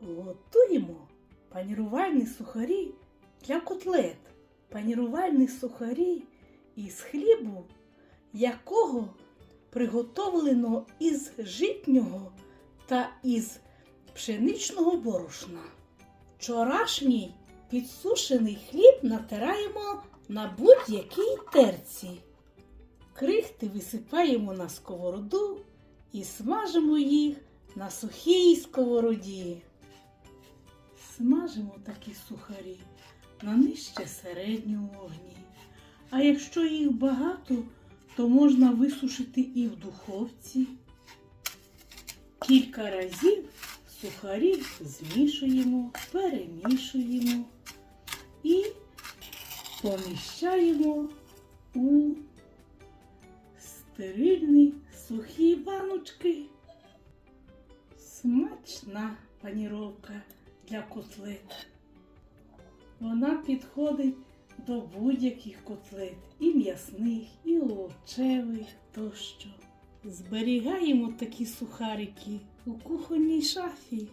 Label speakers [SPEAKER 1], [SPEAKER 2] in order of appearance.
[SPEAKER 1] Готуємо панірувальні сухарі для котлет. Панірувальні сухарі із хлібу, якого приготовлено із житнього та із пшеничного борошна. Вчорашній підсушений хліб натираємо на будь-якій терці. Крихти висипаємо на сковороду і смажимо їх на сухій сковороді. Смажимо такі сухарі на нижче середньому вогні. А якщо їх багато, то можна висушити і в духовці. Кілька разів сухарі змішуємо, перемішуємо і поміщаємо у стерильні сухі баночки. Смачна паніровка для котлет. Вона підходить до будь-яких котлет, і м'ясних, і овочевих тощо. Зберігаємо такі сухарики у кухонній шафі.